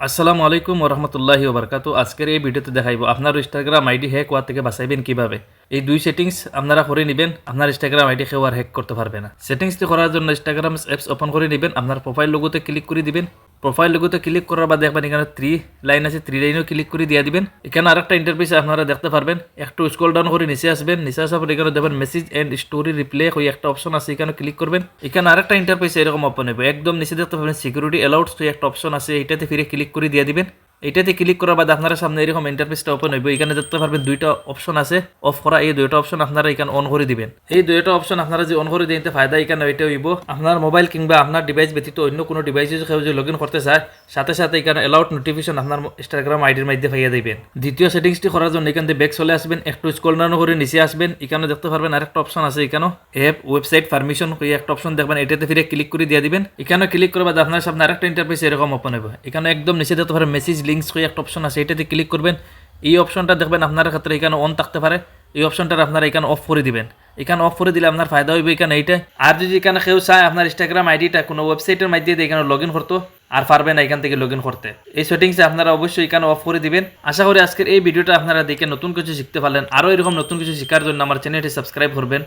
আসসালামু আলাইকুম ওরহমতুল্লাহি ওবরকাতু আজকের এই ভিডিওতে দেখাইব আপনার ইনস্টাগ্রাম আইডি হ্যাক হওয়ার থেকে বাঁচাইবেন কীভাবে? এই দুই সেটিংস আপনারা করে নেবেন, আপনার ইনস্টাগ্রাম আইডি কেউ আর হ্যাক করতে পারবে না। সেটিংসটি করার জন্য ইনস্টাগ্রাম অ্যাপস ওপেন করে নেবেন, আপনার প্রোফাইল লোগোতে ক্লিক করে দিবেন। প্রোফাইল লোগোতে ক্লিক করার বাদে দেখবেন এখানে থ্রি লাইন আছে থ্রি লাইনেও ক্লিক করে দিয়ে দিবেন। এখানে আরেকটা ইন্টারফেস আপনারা দেখতে পারবেন। একটু স্ক্রল ডাউন করে নিচে আসবেন। নিচে আসার পর এখানে দেখবেন মেসেজ অ্যান্ড স্টোরি রিপ্লে ওই একটা অপশন আছে, এখানে ক্লিক করবেন। এখানে আরেকটা ইন্টারফেস এরকম ওপেন হবে একদম নিচে দেখতে পাবেন সিকিউরিটি অ্যালাউডস তো একটা অপশন আছে এটাতে ফিরে ক্লিক করে দিয়ে দিবেন। এটাতে ক্লিক করার বাদে আপনারা সামনে এরকম ইন্টারফেসটা ওপেন হইব। এখানে দেখতে পারবেন দুইটা অপশন আছে। অফ করা এই দুইটা অপশন আপনারা এখানে অন করে দিবেন। এই দুইটা অপশন আপনারা যে অন করে দিতে ফায়দা এখানে ওইটা হইব। আপনার মোবাইল কিংবা আপনার ডিভাইস ব্যতীত অন্য কোনো ডিভাইসে কেউ যদি লগ ইন করতে চায়, সাথে সাথে এখানে অ্যালাউড নোটিফিকেশন আপনার ইনস্টাগ্রাম আইডির মধ্যে পাইয়া দিবেন। দ্বিতীয় সেটিংসটি করার জন্য এখান থেকে ব্যাক চলে আসবেন একটু স্ক্রল ডাউন করে নিচে আসবেন। এখানে দেখতে পারবেন আরেকটা অপশন আছে এখানে অ্যাপ ওয়েবসাইট পারমিশন ওই একটা অপশন দেখবেন, এটাতে ফিরে ক্লিক করে দিয়ে দিবেন। এখানে ক্লিক করে বাদে আপনার সামনে আরেকটা ইন্টারফেস এরকম ওপেন হবে এখানে একদম নিচে দেখতে পারেন মেসেজ লিঙ্কস ওই একটা অপশন আছে, এটাতে ক্লিক করবেন। এই অপশনটা দেখবেন আপনার ক্ষেত্রে এখানে অন থাকতে পারে। এই অপশনটা আপনারা এখানে অফ করে দিবেন। এখানে অফ করে দিলে আপনার ফায়দা হইবে এখানে এইটা আর যদি এখানে কেউ চায়, আপনার ইনস্টাগ্রাম আইডিটা কোনো ওয়েবসাইটের মাধ্যমে এখানে লগ ইন করতো, আর পারবে না এখান থেকে লগ ইন করতে। এই সেটিংসে আপনারা অবশ্যই এখানে অফ করে দিবেন। আশা করি আজকের এই ভিডিওটা আপনারা দেখে নতুন কিছু শিখতে পারলেন। আরও এরকম নতুন কিছু শেখার জন্য আমার চ্যানেলটি সাবস্ক্রাইব করবেন।